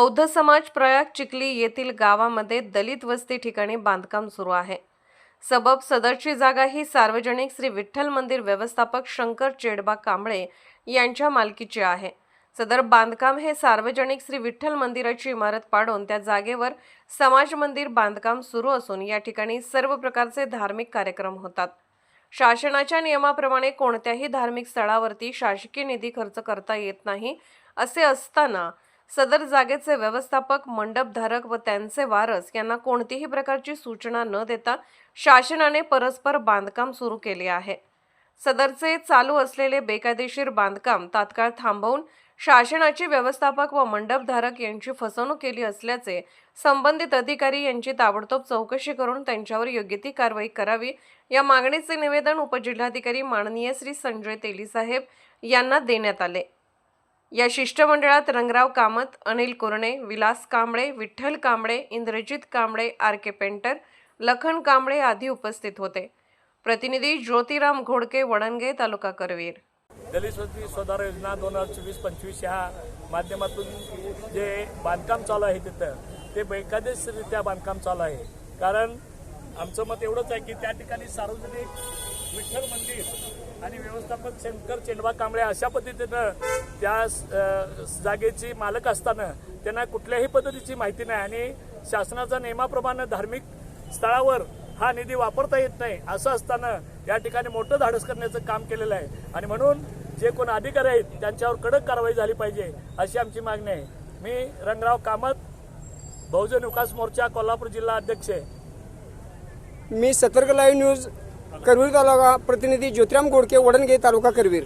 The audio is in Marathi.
बौद्ध समाज प्रयाग चिखली येथील गावामध्ये दलित वस्ती ठिकाणी बांधकाम सुरू आहे. सबब सदरची जागा ही सार्वजनिक श्री विठ्ठल मंदिर व्यवस्थापक शंकर चेडबा कांबळे यांच्या मालकीची आहे. सदर बांधकाम हे सार्वजनिक श्री विठ्ठल मंदिराची इमारत पाडून त्या जागेवर समाज मंदिर बांधकाम सुरू असून या ठिकाणी सर्व प्रकारचे धार्मिक कार्यक्रम होतात. शासनाच्या नियमाप्रमाणे कोणत्याही धार्मिक स्थळावरती शासकीय निधी खर्च करता येत नाही असे असताना सदर जागेचे व्यवस्थापक मंडपधारक व त्यांचे वारस यांना कोणतीही प्रकारची सूचना न देता शासनाने परस्पर बांधकाम सुरू केले आहे. सदरचे चालू असलेले बेकायदेशीर बांधकाम तात्काळ थांबवून शासनाचे व्यवस्थापक व मंडपधारक यांची फसवणूक केली असल्याचे संबंधित अधिकारी यांची ताबडतोब चौकशी करून त्यांच्यावर योग्य ती कारवाई करावी या मागणीचे निवेदन उपजिल्हाधिकारी माननीय श्री संजय तेलीसाहेब यांना देण्यात आले. या शिष्टमंडळात Rangrao Kamat Anil Kurane Vilas Kamble Vitthal Kamble Indrajit Kamble R K Painter Lakhan Kamble आदी उपस्थित होते. प्रतिनिधी ज्योतिराम घोडके वडणगे तालुका करवीर. दलित वस्ती सुधार योजना दोन हजार चोवीस पंचवीस ह्या माध्यमातून जे बांधकाम चालू आहे तिथं ते बेकायदेशीररित्या बांधकाम चालू आहे. कारण आमचं मत एवढंच आहे की त्या ठिकाणी सार्वजनिक विठ्ठल मंदिर आणि व्यवस्थापक शंकर चेंडवा कांबळे अशा पद्धतीनं त्या जागेची मालक असताना त्यांना कुठल्याही पद्धतीची माहिती नाही आणि शासनाच्या नियमाप्रमाणे धार्मिक स्थळावर हा निधी वापरता येत नाही असं असताना या ठिकाणी मोठं धाडस करण्याचं काम केलेलं आहे. आणि म्हणून जे कोण अधिकारी आहेत त्यांच्यावर कडक कारवाई झाली पाहिजे अशी आमची मागणी आहे. मी रंगराव कामत बहुजन विकास मोर्चा कोल्हापूर जिल्हा अध्यक्ष आहे. मी सतर्क लाईव्ह न्यूज करवीर तालुका प्रतिनिधी ज्योतिराम गोडके वडणगे तालुका करवीर.